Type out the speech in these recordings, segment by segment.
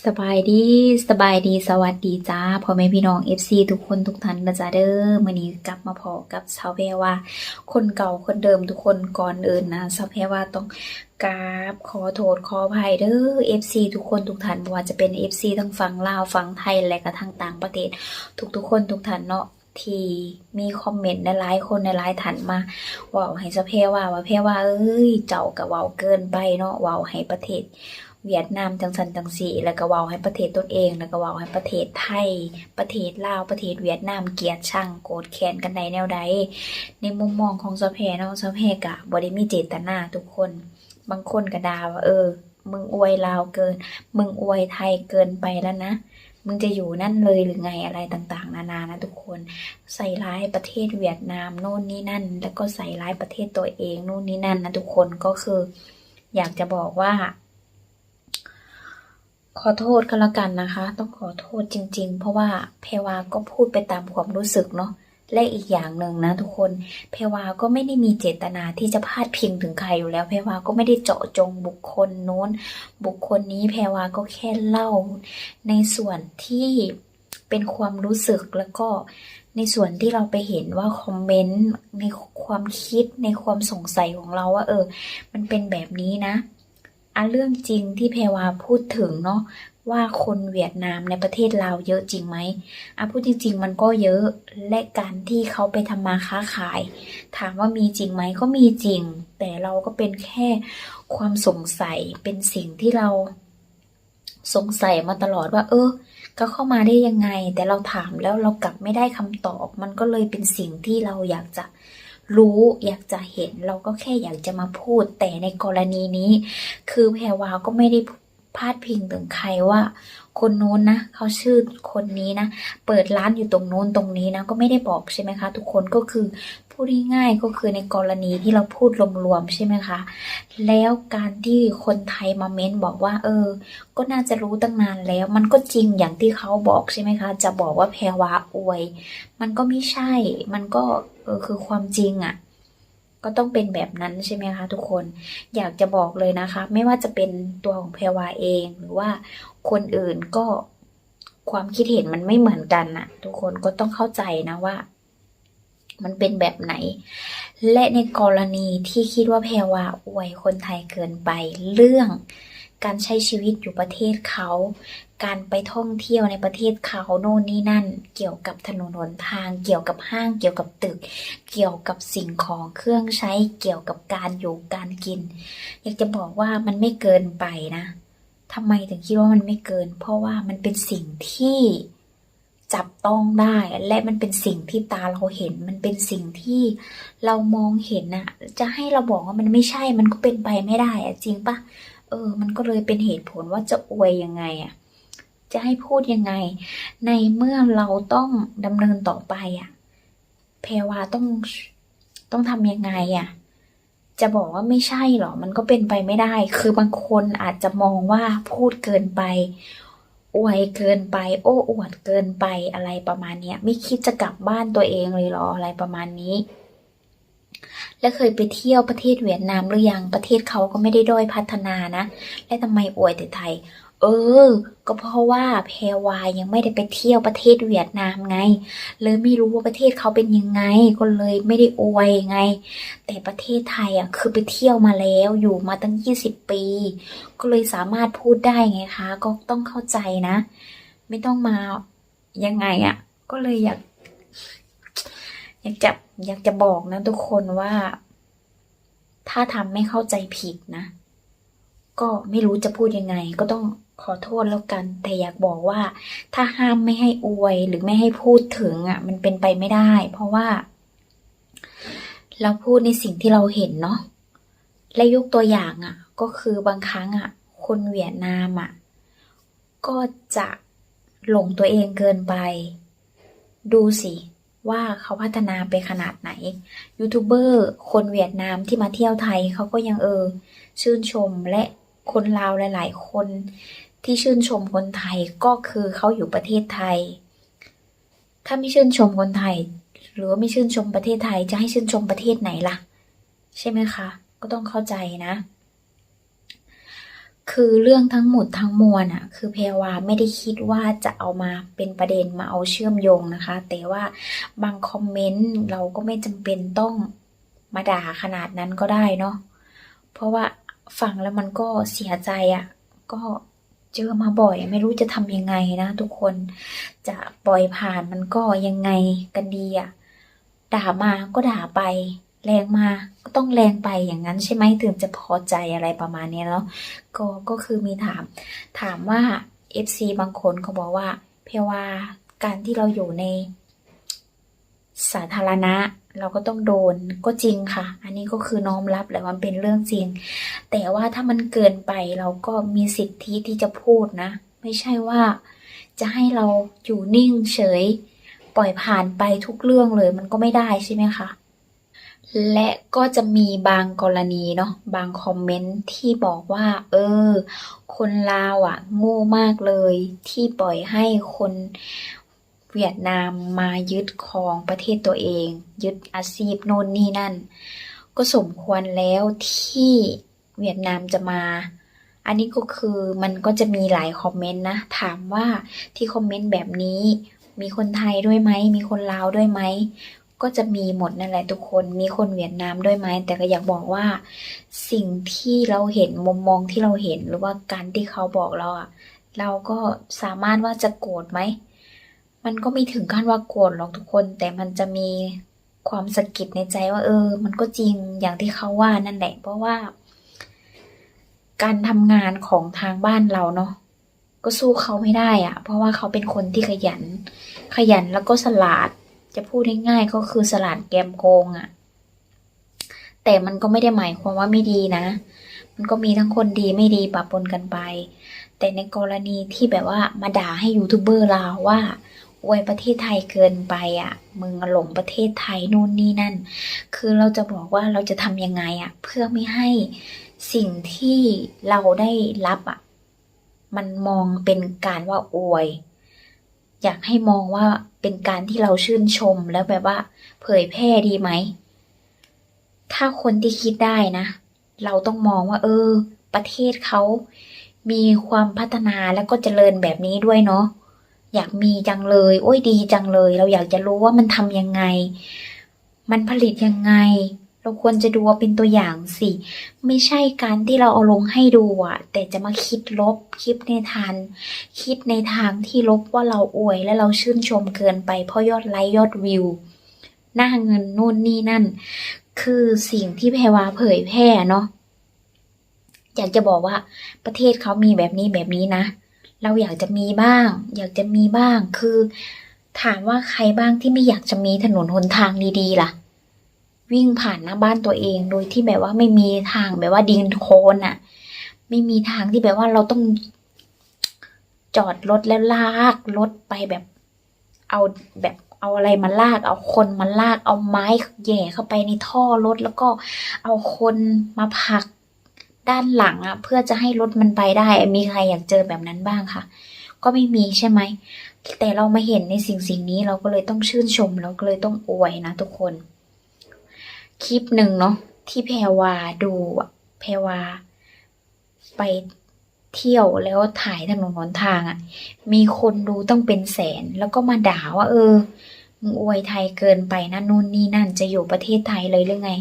สบายดีสบายดีสวัสดีจ้าพ่อแม่พี่น้อง FC ทุกคนทุกท่านนะจ๊ะเด้อมื้อนี้กลับมาพอกับสาวแพรว่า คนเก่าคนเดิมทุกคนก่อนอื่นนะสาวแพรว่าต้องกราบขอโทษขออภัยเด้อ FC ทุกคนทุกท่านบ่ว่าจะเป็น FC ทั้งฝั่งลาวฝั่งไทยและก็ทั้งต่างประเทศ ทุกๆคนทุกท่านเนาะที่มีคอมเมนต์ในหลายคนในหลายๆท่านมาว้าให้สาวแพว่าว่าแพว่าเอ้ยเจ้าก็เว้าเกินไปเนาะว้าให้ประเทศ เวียดนามจังสันจังสีแล้วก็เว้าให้ประเทศตนเอง แล้วก็เว้าให้ประเทศไทย ประเทศลาวประเทศเวียดนามเกียดชังโกรธแค้นกันใดแนวใดในมุมมองของซอแพเนาะซอแพกะบ่ได้มีเจตนาทุกคน บางคนก็ด่าว่าเออ มึงอวยลาวเกิน มึงอวยไทยเกินไปแล้วนะมึงจะอยู่นั่นเลยหรือไงอะไรต่างๆ นานานะทุกคน ใส่ร้ายประเทศเวียดนามโน่นนี่นั่น แล้วก็ใส่ร้ายประเทศตัวเองโน่นนี่นั่นนะทุกคนก็คือ อยากจะบอกว่า ขอโทษก็แล้วกันนะคะ ต้องขอโทษจริง ๆ เพราะว่าแพวาก็พูดไปตามความรู้สึกเนาะและอีกอย่างหนึ่งนะทุกคนแพวาก็ไม่ได้มีเจตนาที่จะพาดพิงถึงใครอยู่แล้วแพวาก็ไม่ได้เจาะจงบุคคลโน้น บุคคลนี้แพวาก็แค่เล่า ในส่วนที่เป็นความรู้สึกแล้วก็ในส่วนที่เราไปเห็นว่าคอมเมนต์ในความคิดในความสงสัยของเราว่า เออ มันเป็นแบบนี้นะ อะเรื่องจริงที่แพรวาพูดถึงเนาะว่าคนเวียดนามในประเทศลาวเยอะจริงไหมอะพูดจริง ๆ มันก็เยอะ และการที่เขาไปทำมาค้าขาย ถามว่ามีจริงไหมก็มีจริง แต่เราก็เป็นแค่ความสงสัยเป็นสิ่งที่เราสงสัยมาตลอดว่า เออ ก็เข้ามาได้ยังไง แต่เราถามแล้วเรากลับไม่ได้คำตอบ มันก็เลยเป็นสิ่งที่เราอยากจะ รู้อยากจะเห็นเราก็แค่อยากจะมาพูด แต่ในกรณีนี้ คือแพรวาก็ไม่ได้พาดพิงถึงใครว่า คนนู้นนะเขาชื่อคนนี้นะ เปิดร้านอยู่ตรงนู้นตรงนี้นะ ก็ไม่ได้บอกใช่ไหมคะ ทุกคนก็คือพูดง่ายๆก็คือในกรณีที่เราพูดรวมๆใช่ไหมคะ แล้วการที่คนไทยมาเม้นบอกว่า เออ ก็น่าจะรู้ตั้งนานแล้ว มันก็จริงอย่างที่เขาบอกใช่ไหมคะ จะบอกว่าแพรวาอวย มันก็ไม่ใช่ มันก็ เออคือความจริงอะ่ะ ก็ต้องเป็นแบบนั้นใช่ไหมคะทุกคน อยากจะบอกเลยนะคะ ไม่ว่าจะเป็นตัวของแพรวาเองหรือว่าคนอื่นก็ความคิดเห็นมันไม่เหมือนกันน่ะ ทุกคนก็ต้องเข้าใจนะว่า มันเป็นแบบไหน และในกรณีที่คิดว่าแพรวาอวยคนไทยเกินไปเรื่องการใช้ชีวิตอยู่ประเทศเขา การไปท่องเที่ยวในประเทศเขาโน่นนี่นั่น เกี่ยวกับถนนหนทาง เกี่ยวกับห้าง เกี่ยวกับตึก เกี่ยวกับสิ่งของเครื่องใช้ เกี่ยวกับการอยู่การกิน อยากจะบอกว่ามันไม่เกินไปนะทำไมถึงคิดว่ามันไม่เกิน เพราะว่ามันเป็นสิ่งที่จับต้องได้และมันเป็นสิ่งที่ตาเราเห็น มันเป็นสิ่งที่เรามองเห็นน่ะจะให้เราบอกว่ามันไม่ใช่มันก็เป็นไปไม่ได้อะจริงปะเออ มันก็เลยเป็นเหตุผลว่าจะอวยยังไงอะ จะให้พูดยังไง ในเมื่อเราต้องดำเนินต่อไปอะแพรวาต้องต้องทำยังไงอะจะบอกว่าไม่ใช่หรอ มันก็เป็นไปไม่ได้ คือบางคนอาจจะมองว่าพูดเกินไป อวยเกินไป โอ้อวดเกินไปอะไรประมาณนี้ไม่คิดจะกลับบ้านตัวเองเลยหรออะไรประมาณนี้ แล้วเคยไปเที่ยวประเทศเวียดนามหรือยัง ประเทศเขาก็ไม่ได้ด้อยพัฒนานะ และทำไมอวยแต่ไทย เออ ก็เพราะว่าแพรวายังไม่ได้ไปเที่ยวประเทศเวียดนามไง เลยไม่รู้ว่าประเทศเขาเป็นยังไง ก็เลยไม่ได้อวยไง แต่ประเทศไทยอะคือไปเที่ยวมาแล้วอยู่มาตั้งยี่สิบปี ก็เลยสามารถพูดได้ไงคะ ก็ต้องเข้าใจนะ ไม่ต้องมายังไงอะ ก็เลยอยาก อยากจะอยากจะบอกนะทุกคนว่า ถ้าทำไม่เข้าใจผิดนะ ก็ไม่รู้จะพูดยังไง ก็ต้องขอโทษแล้วกัน แต่อยากบอกว่า ถ้าห้ามไม่ให้อวยหรือไม่ให้พูดถึงอะ มันเป็นไปไม่ได้ เพราะว่า เราพูดในสิ่งที่เราเห็นเนาะและยกตัวอย่างอะ ก็คือบางครั้งอะ คนเวียดนามอะ ก็จะหลงตัวเองเกินไป ดูสิว่าเขาพัฒนาไปขนาดไหน ยูทูบเบอร์คนเวียดนามที่มาเที่ยวไทยเขาก็ยังเออ ชื่นชมและ คนลาวหลาย ๆ คนที่ชื่นชมคนไทยก็คือเขาอยู่ประเทศไทย ถ้าไม่ชื่นชมคนไทย หรือว่าไม่ชื่นชมประเทศไทยจะให้ชื่นชมประเทศไหนล่ะ ใช่ไหมคะ ก็ต้องเข้าใจนะ คือเรื่องทั้งหมดทั้งมวลอะคือแพรวาไม่ได้คิดว่าจะเอามาเป็นประเด็นมาเอาเชื่อมโยงนะคะ แต่ว่าบางคอมเมนต์เราก็ไม่จำเป็นต้องมาด่าขนาดนั้นก็ได้เนาะเพราะว่า ฟังแล้วมันก็เสียใจอะก็เจอมาบ่อย ไม่รู้จะทำยังไงนะทุกคนจะปล่อยผ่านมันก็ยังไงกันดีอะด่ามาก็ด่าไป แรงมาก็ต้องแรงไปอย่างนั้นใช่ไหมถึงจะพอใจอะไรประมาณนี้ยเนาะก็ก็คือมีถาม ถามว่า FC บางคนเขาบอกว่า เพรว่าการที่เราอยู่ในสาธารณะ เราก็ต้องโดนก็จริงค่ะ อันนี้ก็คือน้อมรับแหละมันเป็นเรื่องจริง แต่ว่าถ้ามันเกินไปเราก็มีสิทธิที่จะพูดนะ ไม่ใช่ว่า จะให้เราอยู่นิ่งเฉย ปล่อยผ่านไปทุกเรื่องเลย มันก็ไม่ได้ใช่ไหมคะและก็จะมีบางกรณีเนาะบางคอมเมนต์ที่บอกว่า เออ คนลาวอะโง่มากเลย ที่ปล่อยให้คน เวียดนามมายึดครองประเทศตัวเอง ยึดอาชีพโน่นนี่นั่น ก็สมควรแล้วที่เวียดนามจะมา อันนี้ก็คือมันก็จะมีหลายคอมเมนต์นะ ถามว่าที่คอมเมนต์แบบนี้ มีคนไทยด้วยไหม มีคนลาวด้วยไหมก็จะมีหมดนั่นแหละทุกคน มีคนเวียดนามด้วยไหม แต่ก็อยากบอกว่า สิ่งที่เราเห็นมุมมองที่เราเห็นหรือว่าการที่เขาบอกเราอะเราก็สามารถว่าจะโกรธไหม มันก็ไม่ถึงขั้นว่าโกรธหรอกทุกคน แต่มันจะมีความสะกิดในใจว่า เออ มันก็จริงอย่างที่เขาว่านั่นแหละ เพราะว่า การทำงานของทางบ้านเราเนาะก็สู้เขาไม่ได้อะเพราะว่าเขาเป็นคนที่ขยัน ขยันแล้วก็สลาด จะพูดง่ายๆก็คือสลาดแกมโกงอะแต่มันก็ไม่ได้หมายความว่าไม่ดีนะ มันก็มีทั้งคนดีไม่ดีปะปนกันไป แต่ในกรณีที่แบบว่ามาด่าให้ยูทูบเบอร์ลาว่า อวยประเทศไทยเกินไปอะมึงหลงประเทศไทยนู่นนี่นั่น คือเราจะบอกว่าเราจะทำยังไงอะ เพื่อไม่ให้สิ่งที่เราได้รับอะ มันมองเป็นการว่าอวย อยากให้มองว่าเป็นการที่เราชื่นชมแล้วแบบว่า เผยแพร่ดีไหม ถ้าคนที่คิดได้นะ เราต้องมองว่า เออ ประเทศเขามีความพัฒนาแล้วก็เจริญแบบนี้ด้วยเนาะ อยากมีจังเลย โอ้ยดีจังเลย เราอยากจะรู้ว่ามันทำยังไง มันผลิตยังไง เราควรจะดูว่าเป็นตัวอย่างสิ ไม่ใช่การที่เราเอาลงให้ดูอะแต่จะมาคิดลบคิดในทางคิดในทางที่ลบว่าเราอวยและเราชื่นชมเกินไป เพราะยอดไลค์ยอดวิว หน้าเงินนู่นนี่นั่น คือสิ่งที่แพรวาเผยแพร่เนาะอยากจะบอกว่าประเทศเขามีแบบนี้แบบนี้นะ เราอยากจะมีบ้าง อยากจะมีบ้าง คือ ถามว่าใครบ้างที่ไม่อยากจะมีถนนหนทางดีๆล่ะ วิ่งผ่านหน้าบ้านตัวเองโดยที่แบบว่าไม่มีทางแบบว่าดินโคลนอะไม่มีทางที่แบบว่าเราต้องจอดรถแล้วลากรถไปแบบเอาแบบเอาอะไรมาลาก เอาคนมาลาก เอาไม้แย่เข้าไปในท่อรถแล้วก็เอาคนมาผลัก ด้านหลังอะเพื่อจะให้รถมันไปได้ มีใครอยากเจอแบบนั้นบ้างคะก็ไม่มีใช่ไหม แต่เรามาเห็นในสิ่งสิ่งนี้เราก็เลยต้องชื่นชมเราก็เลยต้องอวยนะทุกคน คลิปหนึ่งเนาะที่แพรวาดูแพรวา ไปเที่ยวแล้วถ่ายถนนหนทางอะ่ะ มีคนดูต้องเป็นแสนแล้วก็มาด่าว่า เออมึงอวยไทยเกินไปนะนู่นนี่นั่นจะอยู่ประเทศไทยเลยหรือไง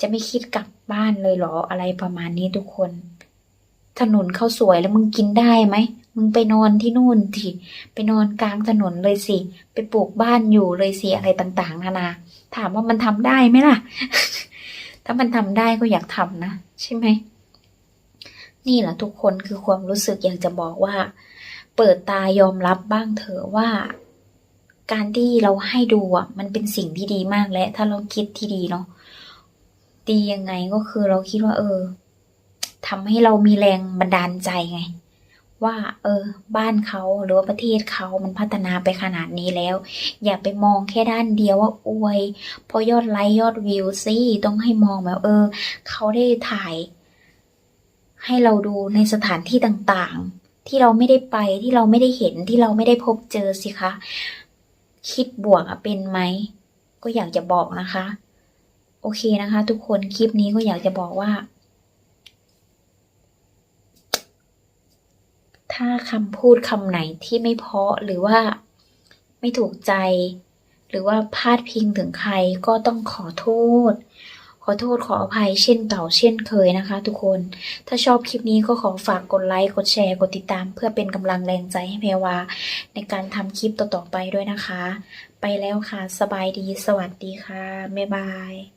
จะไม่คิดกลับบ้านเลยเหรออะไรประมาณนี้ทุกคน ถนนเขาสวยแล้วมึงกินได้ไหมมึงไปนอนที่นู่นทีไปนอนกลางถนนเลยสิ ไปปลูกบ้านอยู่เลยสิอะไรต่างๆ นานา ถามว่ามันทำได้ไหมล่ะ ถ้ามันทำได้ก็อยากทำนะ ใช่ไหม นี่แหละทุกคนคือความรู้สึกอยากจะบอกว่า เปิดตายอมรับบ้างเถอะว่า การที่เราให้ดูอะ มันเป็นสิ่งที่ดีมากและ ถ้าเราคิดที่ดีเนาะ ดียังไงก็คือเราคิดว่า เออทำให้เรามีแรงบันดาลใจไง ว่า เออ บ้านเขาหรือว่าประเทศเขามันพัฒนาไปขนาดนี้แล้ว อย่าไปมองแค่ด้านเดียวว่าอวยพอยอดไลค์ยอดวิวสิต้องให้มองแบบเออ เขาได้ถ่าย ให้เราดูในสถานที่ต่างๆ ที่เราไม่ได้ไปที่เราไม่ได้เห็นที่เราไม่ได้พบเจอสิคะ คิดบวกเป็นไหมก็อยากจะบอกนะคะ โอเคนะคะ ทุกคนคลิปนี้ก็อยากจะบอกว่า ถ้าคำพูดคำไหนที่ไม่เพาะหรือว่าไม่ถูกใจ หรือว่าพาดพิงถึงใครก็ต้องขอโทษ ขอโทษขออภัยเช่นเก่าเช่นเคยนะคะ ทุกคน ถ้าชอบคลิปนี้ก็ขอฝากกดไลค์กดแชร์กดติดตาม เพื่อเป็นกำลังแรงใจให้แพรวาในการทำคลิปต่อๆไปด้วยนะคะ ไปแล้วค่ะ สบายดี สวัสดีค่ะ บ๊ายบาย